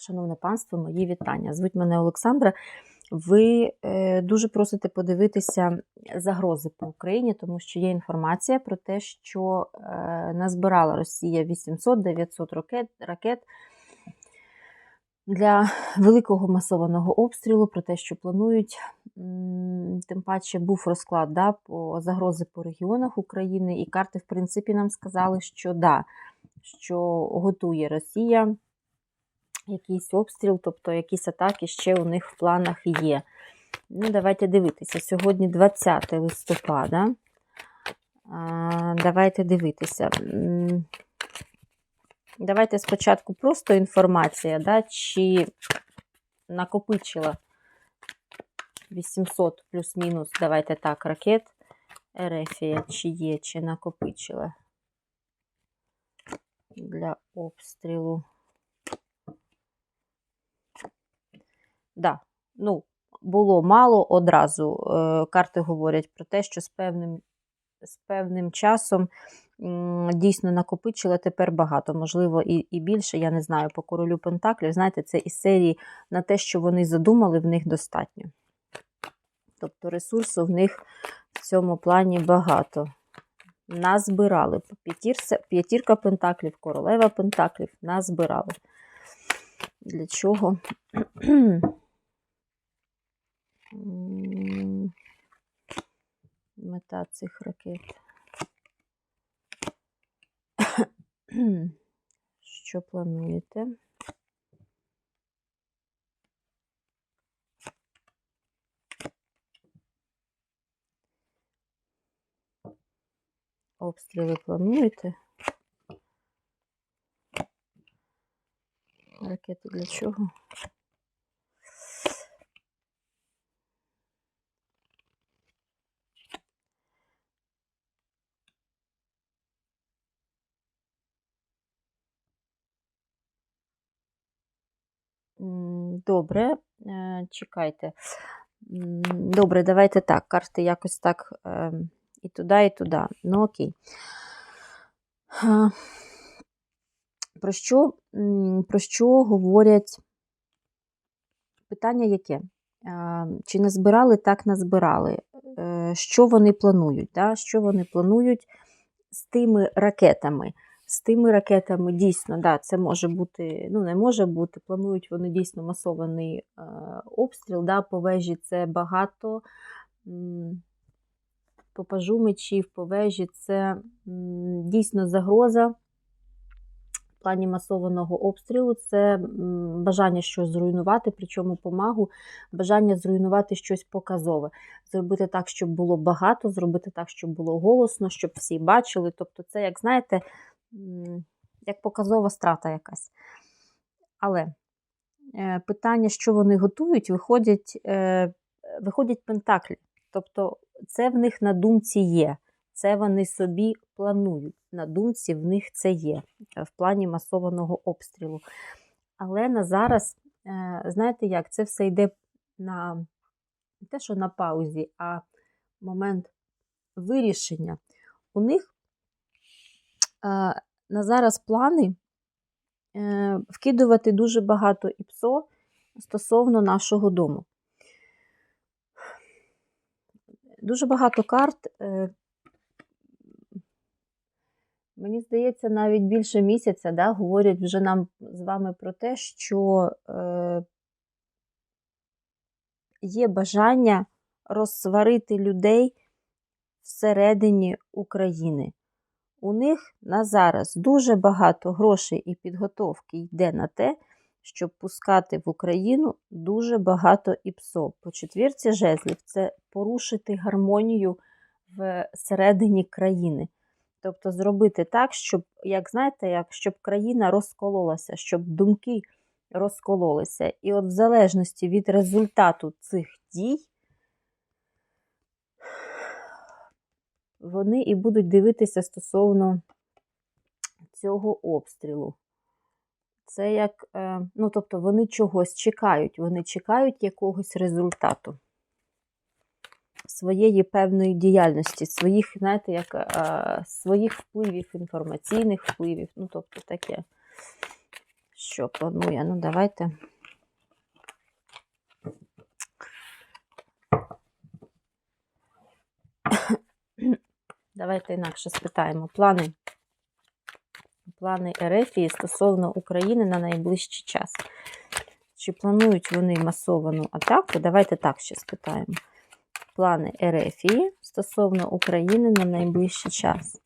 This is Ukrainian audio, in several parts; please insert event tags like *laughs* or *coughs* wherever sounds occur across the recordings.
Шановне панство, мої вітання. Звуть мене Олександра. Ви е, дуже просите подивитися загрози по Україні, тому що є інформація про те, що е, назбирала Росія 800-900 ракет, ракет для великого масованого обстрілу, про те, що планують. Тим паче був розклад да, по загрози по регіонах України, і карти, в принципі, нам сказали, що да, що готує Росія якийсь обстріл, тобто якісь атаки ще у них в планах є. Ну, давайте дивитися. Сьогодні 20 листопада. Давайте дивитися. Давайте спочатку просто інформація, да, чи накопичила 800 плюс-мінус, давайте так, ракет Ерефія, чи є, чи накопичила для обстрілу. Да, ну, було мало одразу. Е, Карти говорять про те, що з певним, з певним часом дійсно накопичила тепер багато, можливо, і, і більше, я не знаю, по королю Пентаклів. Знаєте, це із серії на те, що вони задумали, в них достатньо. Тобто ресурсу в них в цьому плані багато. Назбирали. П'ятірка пентаклів, королева пентаклів назбирали. Для чого? Мета цих ракет. *coughs* Що плануєте? Обстріли плануєте? Ракети для чого? М, Добре, е, чекайте. Добре, давайте так. Карти якось так е, і туди, і туди. Ну, окей. Про що, про що говорять питання яке? Чи назбирали, так назбирали? Е, Що вони планують? Да? Що вони планують з тими ракетами? З тими ракетами дійсно, да, це може бути, ну не може бути, планують вони дійсно масований е, обстріл. Да, по вежі це багато. По пажу мечів, по вежі це м, дійсно загроза в плані масованого обстрілу. Це бажання щось зруйнувати, причому помагу, бажання зруйнувати щось показове. Зробити так, щоб було багато, зробити так, щоб було голосно, щоб всі бачили. Тобто, це, як знаєте, як показова страта якась. Але е, питання, що вони готують, виходять, е, виходять пентаклі. Тобто, це в них на думці є. Це вони собі планують. На думці в них це є е, в плані масованого обстрілу. Але на зараз, знаєте як, це все йде на те, що на паузі, а момент вирішення. У них на зараз плани е, вкидувати дуже багато ІПСО стосовно нашого дому. Дуже багато карт. е, Мені здається, навіть більше місяця да, говорять вже нам з вами про те, що е, є бажання розсварити людей всередині України. У них на зараз дуже багато грошей і підготовки йде на те, щоб пускати в Україну дуже багато ІПСО. По четвірці жезлів це порушити гармонію всередині країни. Тобто зробити так, щоб, як знаєте, як, щоб країна розкололася, щоб думки розкололися. І от в залежності від результату цих дій, вони і будуть дивитися стосовно цього обстрілу. Це як, е, ну, тобто вони чогось чекають, вони чекають якогось результату своєї певної діяльності, своїх, знаєте, як е, своїх впливів, інформаційних впливів, ну, тобто таке. Що планує? Ну, давайте. Давайте інакше спитаємо. Плани. Плани Ерефії стосовно України на найближчий час. Чи планують вони масовану атаку? Давайте так ще спитаємо. Плани Ерефії стосовно України на найближчий час.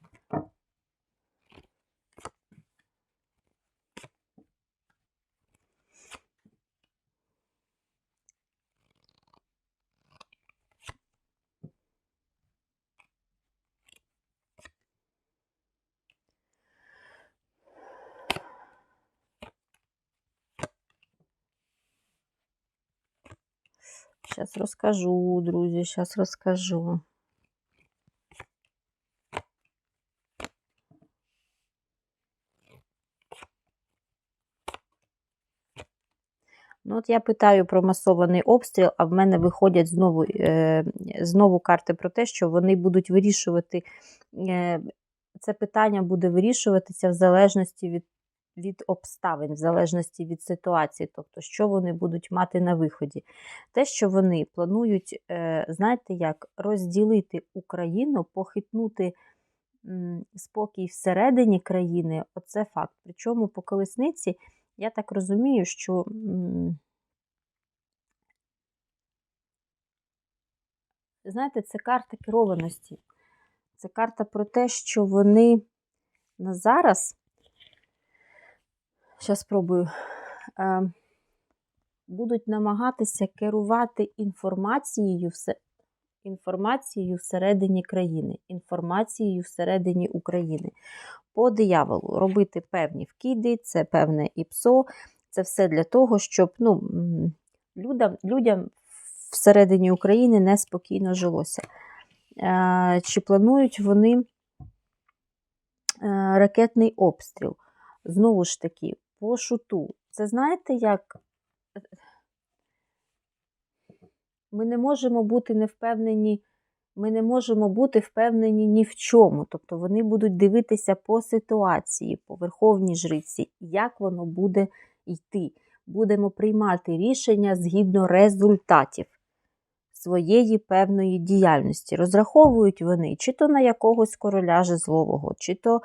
Сейчас розкажу, друзі, зараз розкажу. Ну, от я питаю про масований обстріл, а в мене виходять знову, е, знову карти про те, що вони будуть вирішувати. Е, це питання буде вирішуватися в залежності від від обставин, в залежності від ситуації, тобто, що вони будуть мати на виході. Те, що вони планують, е, знаєте, як розділити Україну, похитнути спокій всередині країни, оце факт. Причому по колесниці, я так розумію, що. Знаєте, це карта керованості. Це карта про те, що вони на зараз Зараз спробую. Е, будуть намагатися керувати інформацією інформацією всередині країни, інформацією всередині України. По дияволу робити певні вкиди, це певне ІПСО, це все для того, щоб ну, людям людям всередині України неспокійно жилося. Е, чи планують вони е, ракетний обстріл? Знову ж таки, по шуту. Це знаєте, як ми не можемо бути не впевнені, ми не можемо бути впевнені ні в чому. Тобто вони будуть дивитися по ситуації, по верховній жриці, як воно буде йти. Будемо приймати рішення згідно результатів своєї певної діяльності. Розраховують вони чи то на якогось короля жезлового, чи то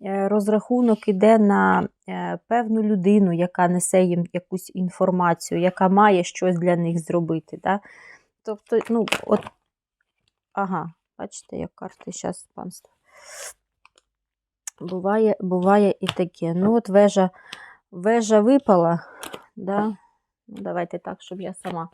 розрахунок іде на е, певну людину, яка несе їм якусь інформацію, яка має щось для них зробити. Да? Тобто, ну, от, ага, бачите, як карти зараз панство. Буває буває і таке. Ну, от вежа вежа випала. Да? Ну, Давайте так, щоб я сама.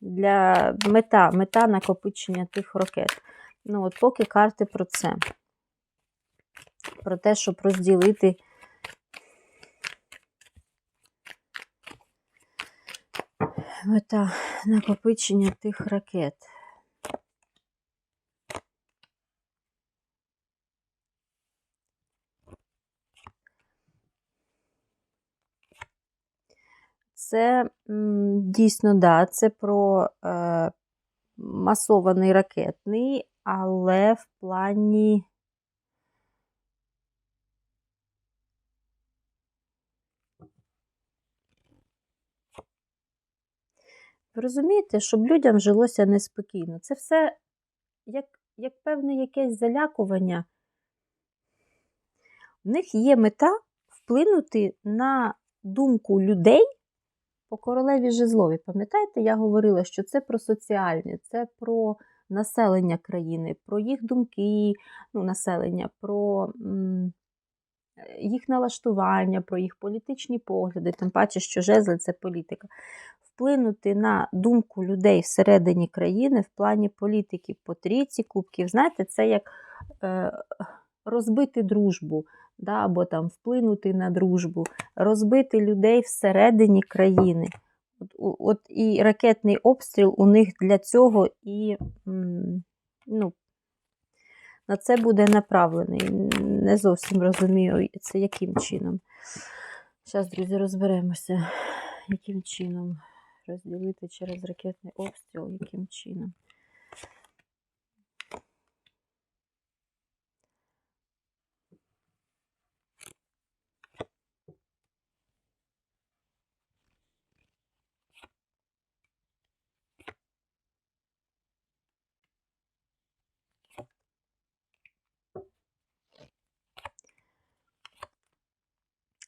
Для мета, мета накопичення тих ракет. Ну, от поки карти про це. Про те, щоб розділити. Мета накопичення тих ракет. Це дійсно, да, це про е, масований ракетний але в плані. Ви розумієте, щоб людям жилося неспокійно. Це все як як певне якесь залякування. В них є мета вплинути на думку людей по королеві Жезлові. Пам'ятаєте, я говорила, що це про соціальне, це про населення країни, про їх думки, ну, населення, про їх налаштування, про їх політичні погляди, тим паче, що жезли це політика. Вплинути на думку людей всередині країни в плані політики по трійці кубків, знаєте, це як е, розбити дружбу, да, або там вплинути на дружбу, розбити людей всередині країни. От, от І ракетний обстріл у них для цього і ну, на це буде направлений. Не зовсім розумію, це яким чином. Зараз, друзі, розберемося, яким чином розділити через ракетний обстріл, яким чином.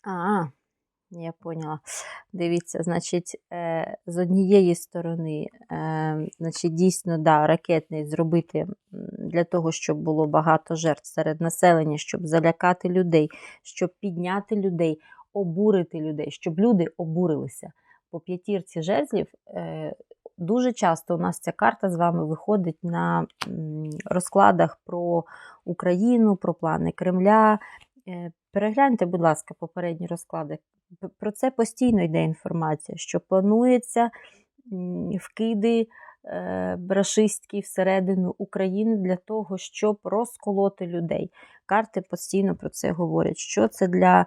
А, я поняла. Дивіться, значить, е, з однієї сторони, е, значить, дійсно, да, ракетний зробити для того, щоб було багато жертв серед населення, щоб залякати людей, щоб підняти людей, обурити людей, щоб люди обурилися. По п'ятірці жезлів е, дуже часто у нас ця карта з вами виходить на розкладах про Україну, про плани Кремля. Перегляньте, будь ласка, попередні розклади. Про це постійно йде інформація, що планується вкиди е, рашистські всередину України для того, щоб розколоти людей. Карти постійно про це говорять. Що це для,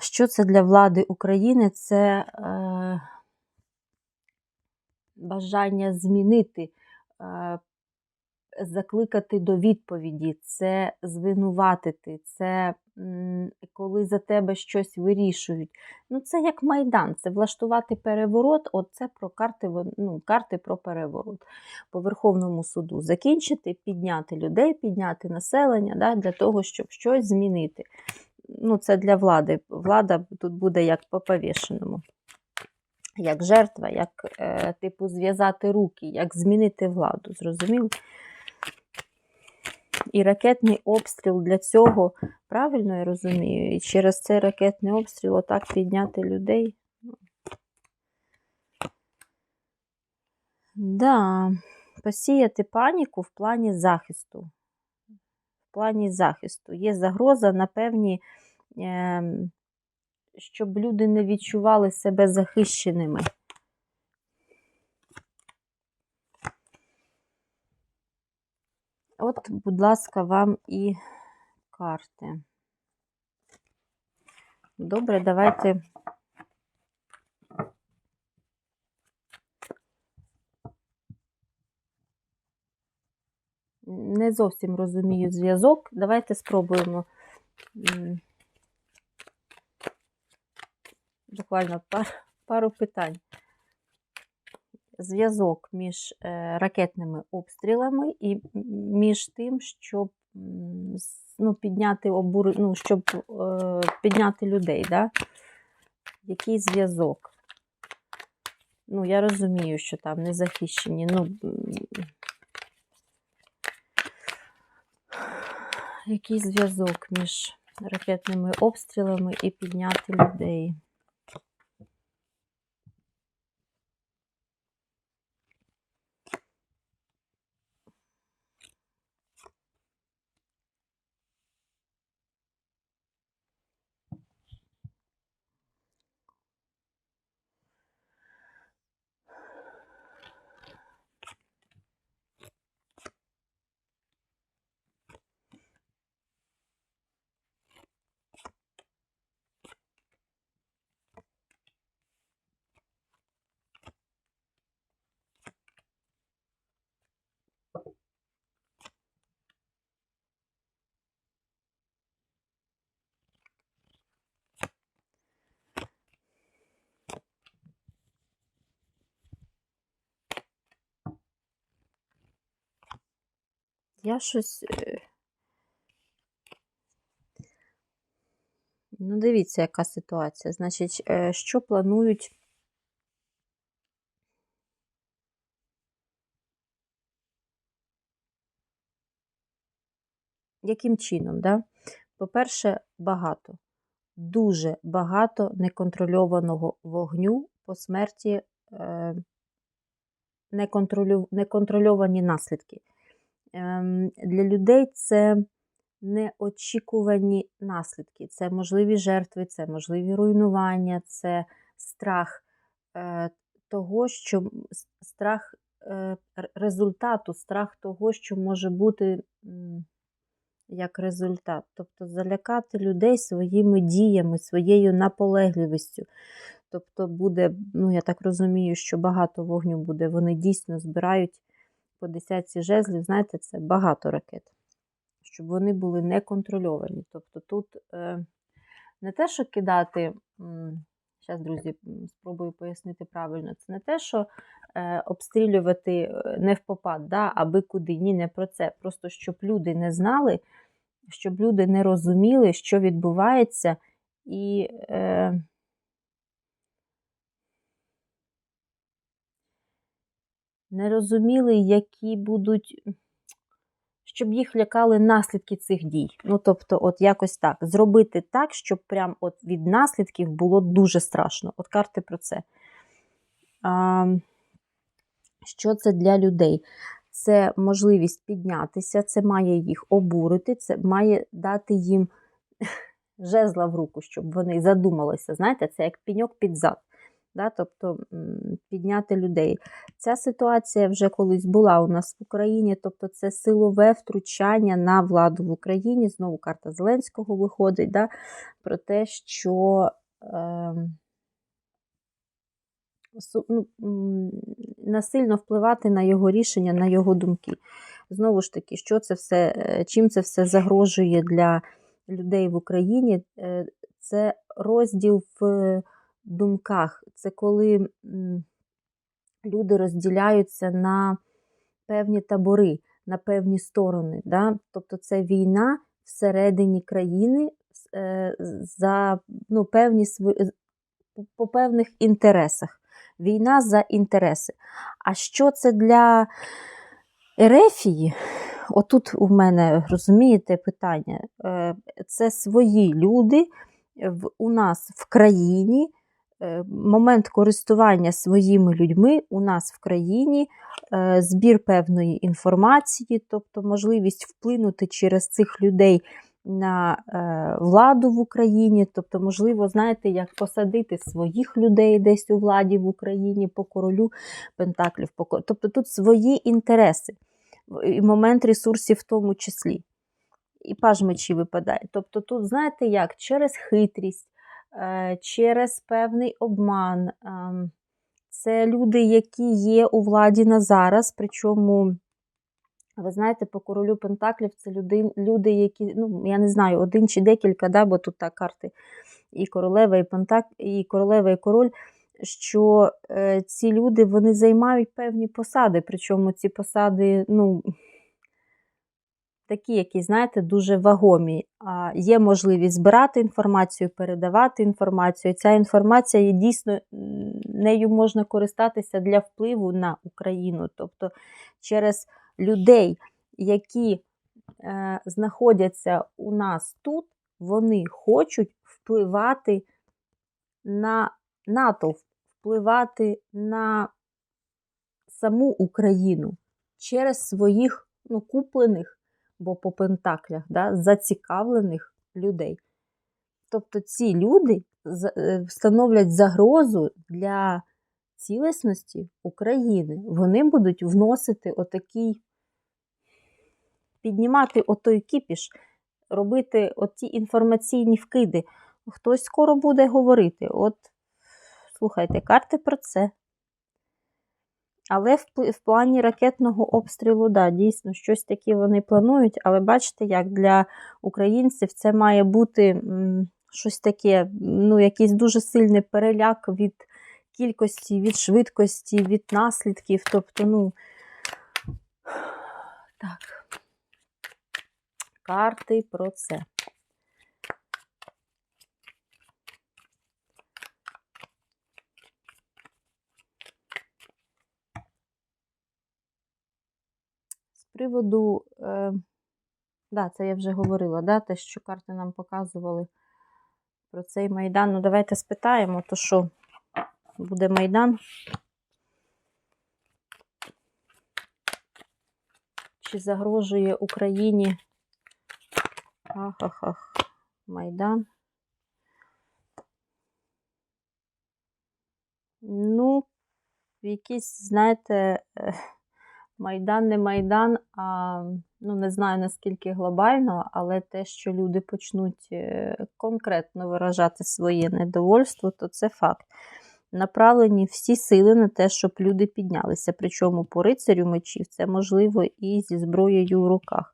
що це для влади України? Це е, бажання змінити. Е, закликати до відповіді, це звинуватити, це коли за тебе щось вирішують. Ну, це як майдан, це влаштувати переворот. От це про карти, ну, карти про переворот по Верховному суду. Закінчити, підняти людей, підняти населення да, для того, щоб щось змінити. Ну, це для влади. Влада тут буде як по повішеному. Як жертва, як е, типу зв'язати руки, як змінити владу. Зрозуміло? І ракетний обстріл для цього, правильно я розумію, і через цей ракетний обстріл отак підняти людей. Да, посіяти паніку в плані захисту. В плані захисту. Є загроза на певні, ем, щоб люди не відчували себе захищеними. От, будь ласка, вам і карти. Добре, давайте. Не зовсім розумію зв'язок. Давайте спробуємо. Буквально пар, пару питань. Зв'язок між е, ракетними обстрілами і між тим, щоб ну, підняти обур... ну, щоб е, підняти людей. Да? Який зв'язок? Ну, я розумію, що там не захищені. Ну, який зв'язок між ракетними обстрілами і підняти людей? Я щось. е, Ну, дивіться, яка ситуація. Значить, е, що планують. Яким чином? Да? По-перше, багато. Дуже багато неконтрольованого вогню по смерті, е, неконтролю- неконтрольовані наслідки. Ем, Для людей це неочікувані наслідки. Це можливі жертви, це можливі руйнування, це страх е, того, що страх е, результату, страх того, що може бути як результат. Тобто залякати людей своїми діями, своєю наполегливістю. Тобто буде, ну я так розумію, що багато вогню буде. Вони дійсно збирають по десятці жезлів, знаєте, це багато ракет, щоб вони були неконтрольовані. Тобто тут е, не те, що кидати, зараз, друзі, спробую пояснити правильно, це не те, що е, обстрілювати е, не в попад, да, аби куди. Ні, не про це. Просто щоб люди не знали, щоб люди не розуміли, що відбувається, і не розуміли, які будуть, щоб їх лякали наслідки цих дій. Ну, тобто, от якось так. Зробити так, щоб прям от від наслідків було дуже страшно. От карти про це. А, що це для людей? Це можливість піднятися, це має їх обурити, це має дати їм *laughs* жезла в руку, щоб вони задумалися. Знаєте, це як піньок під зад. Да? Тобто підняти людей. Ця ситуація вже колись була у нас в Україні, тобто це силове втручання на владу в Україні. Знову карта Зеленського виходить да? про те, що. Е, насильно впливати на його рішення, на його думки. Знову ж таки, що це все, е, чим це все загрожує для людей в Україні? Е, Це розділ в думках. Це коли люди розділяються на певні табори, на певні сторони. Да? Тобто це війна всередині країни е, за ну, певні по- певних інтересах. Війна за інтереси. А що це для Ерефії? Отут у мене, розумієте, питання. Е, Це свої люди у нас в країні. Е, Момент користування своїми людьми у нас в країні, е, збір певної інформації, тобто можливість вплинути через цих людей на е, владу в Україні, тобто, можливо, знаєте, як посадити своїх людей десь у владі в Україні по королю Пентаклів. Тобто тут свої інтереси, і момент ресурсів в тому числі. І паж мечі випадає. Тобто тут, знаєте як, через хитрість, через певний обман. ем, Це люди, які є у владі на зараз, причому ви знаєте, по королю Пентаклів це люди, люди, які, ну, я не знаю, один чи декілька, да, бо тут так карти і королева, і Пентак, і королева, і король, що е, ці люди вони займають певні посади. Причому ці посади, ну, такі, які, знаєте, дуже вагомі. Є можливість збирати інформацію, передавати інформацію. Ця інформація є дійсно нею можна користатися для впливу на Україну. Тобто через людей, які е, знаходяться у нас тут, вони хочуть впливати на натовп, впливати на саму Україну через своїх ну, куплених, бо по пентаклях, да, зацікавлених людей. Тобто ці люди е, становлять загрозу для цілісності України. Вони будуть вносити отакий, піднімати отой кіпіш, робити оті інформаційні вкиди. Хтось скоро буде говорити. От, слухайте, карти про це. Але в, в плані ракетного обстрілу, да, дійсно, щось таке вони планують, але бачите, як для українців це має бути м, щось таке, ну, якийсь дуже сильний переляк від кількості, від швидкості, від наслідків. Тобто, ну, так. Карти про це. З приводу, е, да, це я вже говорила, да, те, що карти нам показували про цей майдан. Ну, давайте спитаємо, то що буде майдан? Чи загрожує Україні? Ах, ах, майдан. Ну, якийсь, знаєте, е, Майдан не Майдан, а ну не знаю наскільки глобально, але те, що люди почнуть е, конкретно виражати своє недовольство, то це факт. Направлені всі сили на те, щоб люди піднялися. Причому по рицарю мечів це можливо і зі зброєю в руках.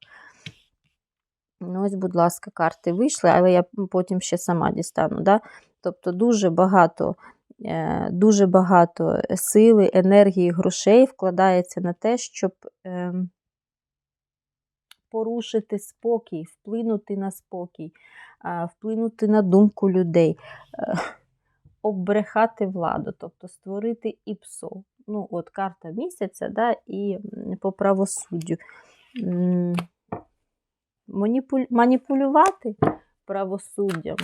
Ну, ось, будь ласка, карти вийшли, але я потім ще сама дістану. Да? Тобто дуже багато дуже багато сили, енергії, грошей вкладається на те, щоб ем, порушити спокій, вплинути на спокій, е, вплинути на думку людей, е, оббрехати владу, тобто створити ІПСО. Ну, от карта місяця, да, і по правосуддю. Маніпулювати правосуддям.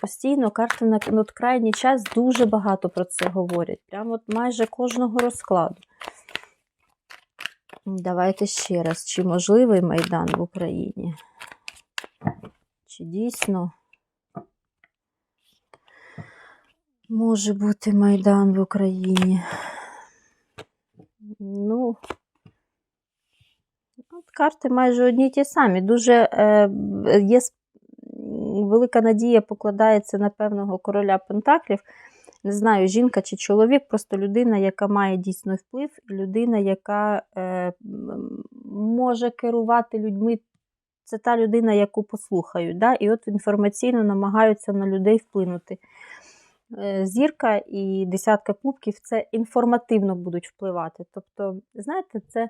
Постійно карти на от крайній час дуже багато про це говорять. Прямо от майже кожного розкладу. Давайте ще раз, чи можливий Майдан в Україні? Чи дійсно може бути Майдан в Україні? Ну, от карти майже одні ті самі. Дуже е, є велика надія покладається на певного короля Пентаклів. Не знаю, жінка чи чоловік, просто людина, яка має дійсно вплив, і людина, яка е, може керувати людьми. Це та людина, яку послухають. Да? І от інформаційно намагаються на людей вплинути. Е, зірка і десятка кубків це інформативно будуть впливати. Тобто, знаєте, це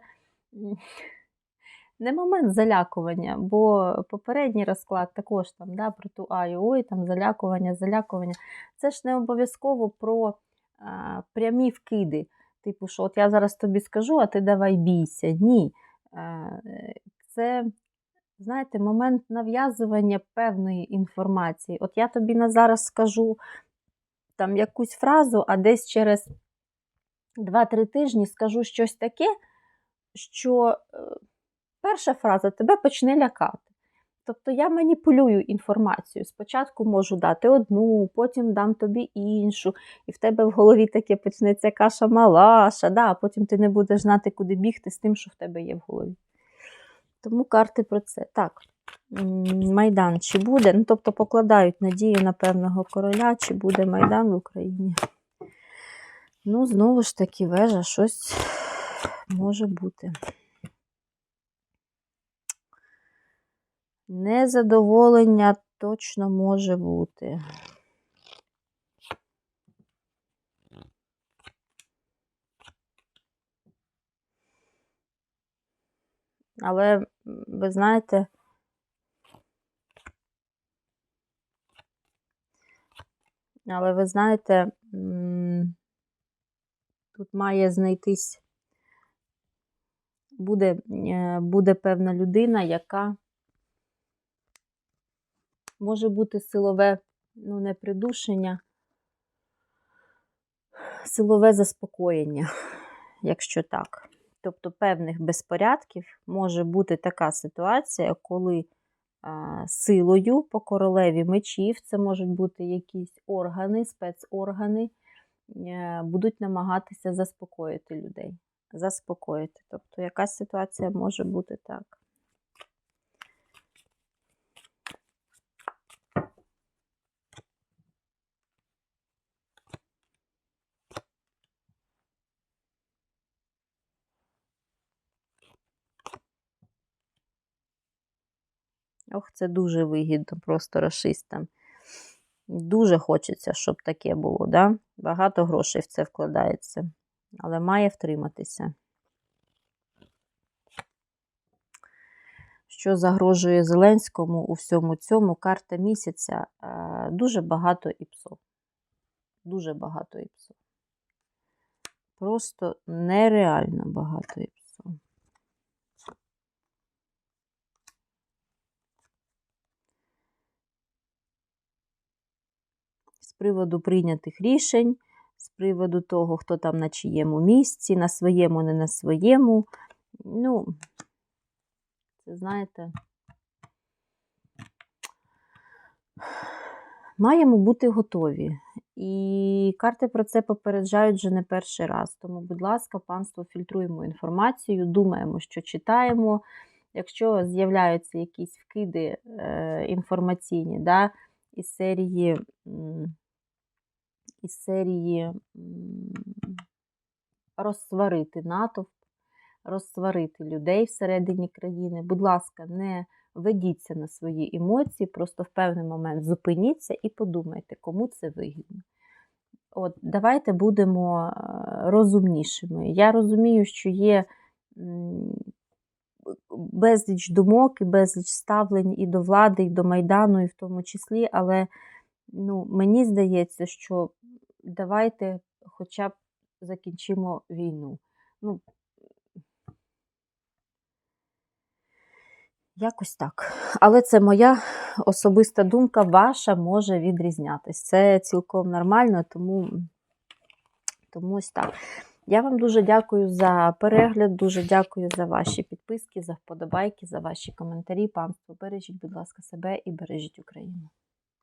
не момент залякування, бо попередній розклад також там да, про ту аю, ой, там залякування, залякування. Це ж не обов'язково про а, прямі вкиди. Типу, що от я зараз тобі скажу, а ти давай бійся. Ні. А, це, знаєте, момент нав'язування певної інформації. От я тобі на зараз скажу там якусь фразу, а десь через 2-3 тижні скажу щось таке, що. Перша фраза тебе почне лякати. Тобто я маніпулюю інформацію. Спочатку можу дати одну, потім дам тобі іншу, і в тебе в голові таке почнеться каша малаша, да, а потім ти не будеш знати, куди бігти з тим, що в тебе є в голові. Тому карти про це. Так, Майдан чи буде? Ну, Тобто покладають надію на певного короля, чи буде Майдан в Україні. Ну, знову ж таки, вежа щось може бути. Незадоволення точно може бути. Але ви знаєте, але ви знаєте, тут має знайтись, буде, е, буде певна людина, яка може бути силове ну, не придушення, силове заспокоєння, якщо так. Тобто певних безпорядків може бути така ситуація, коли а, силою по королеві мечів, це можуть бути якісь органи, спецоргани, е, будуть намагатися заспокоїти людей. Заспокоїти. Тобто якась ситуація може бути так. Ох, це дуже вигідно просто расистам. Дуже хочеться, щоб таке було. да? Багато грошей в це вкладається, але має втриматися. Що загрожує Зеленському у всьому цьому карта місяця дуже багато іпсов. Дуже багато іпсов. Просто нереально багато іпсов. Приводу прийнятих рішень, з приводу того, хто там на чиєму місці, на своєму, не на своєму. Ну, це знаєте, маємо бути готові. І карти про це попереджають вже не перший раз. Тому, будь ласка, панство, фільтруємо інформацію, думаємо, що читаємо. Якщо з'являються якісь вкиди е, інформаційні, да, із серії із серії розсварити натовп, розсварити людей всередині країни. Будь ласка, не ведіться на свої емоції, просто в певний момент зупиніться і подумайте, кому це вигідно. От, Давайте будемо е, розумнішими. Я розумію, що є безліч думок і безліч ставлень і до влади, і до Майдану, і в тому числі, але ну, мені здається, що давайте хоча б закінчимо війну. Ну, Якось так. Але це моя особиста думка, ваша може відрізнятись. Це цілком нормально, тому, тому ось так. Я вам дуже дякую за перегляд, дуже дякую за ваші підписки, за вподобайки, за ваші коментарі. Панство, бережіть, будь ласка, себе і бережіть Україну.